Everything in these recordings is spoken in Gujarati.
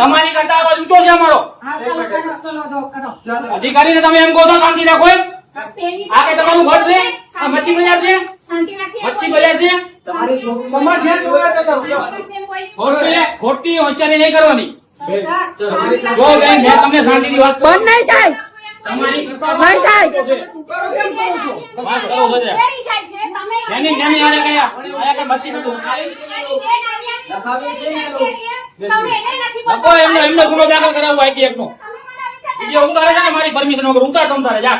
તમારી કરતા અવાજ ઊંચો છે અમારો હા ચલો કરો ચલો દો કરો અધિકારીને તમે એમ કહો છો શાંતિ રાખો એમ આ કે તમારું ઘર છે આ મચ્છી બજાર છે મચ્છી બજાર છે. ખોટી ખોટી હોશિયારી નહીં કરવાની જો બેન મેં તમને શાંતિથી વાત બંધ નહીં થાય તમારી કૃપા નહીં થાય. તું કરો કેમ કરો છો વાત કરો બધા ફેરી જાય છે તમે જેની જેની આને કયા આયા મચ્છી ને લખો એમનો એમને ગુનો દાખલ કરાવવો આઈટીએફ નો. વીડિયો ઉતારે છે ને મારી પરમિશન વગર ઉતાર તમ તારે જા.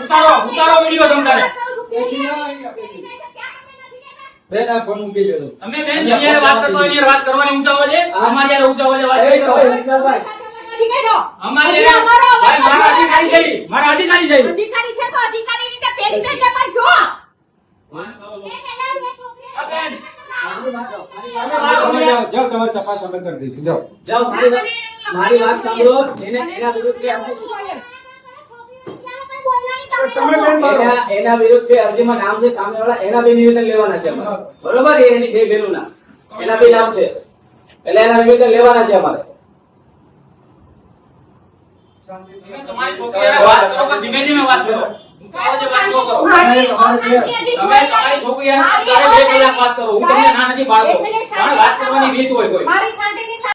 ઉતારો ઉતારો વીડિયો તમ તારે. બેન આ ફોન મૂકી દેજો તમે બેન જયારે વાત કરતો હોય વાત કરવાની ઊંચા અવાજે અમારી યારે ઊંચા અવાજે વાત કરો અમારી મારા અધિકારી છે. મારા અધિકારી છે. અધિકારી છે તો અધિકારી રીતે પેલી ને પણ જો જાઓ જાઓ તમારી તપાસ અમે કરી દઈશું જાઓ. જાઓ. મારી વાત સાંભળો. એને એના વિરુદ્ધ બેન એના વિરુદ્ધ અરજીમાં નામ છે સામેવાળા એના બે નિવેદન લેવાના છે અમારે. બરોબર? એની બે બહેનોના એના બે નામ છે. એટલે એના નિવેદન લેવાના છે અમારે. તમારી છોકરી વાત કરો ધીમે ધીમે વાત કરો. કરો મારી તમે જોઈ છોકરી તારે બે કલાક વાત કરો. હું તમને ના નથી પાડતો એક શાંતિ વાત કરવાની રીત હોય કોઈ. મારી શાંતિની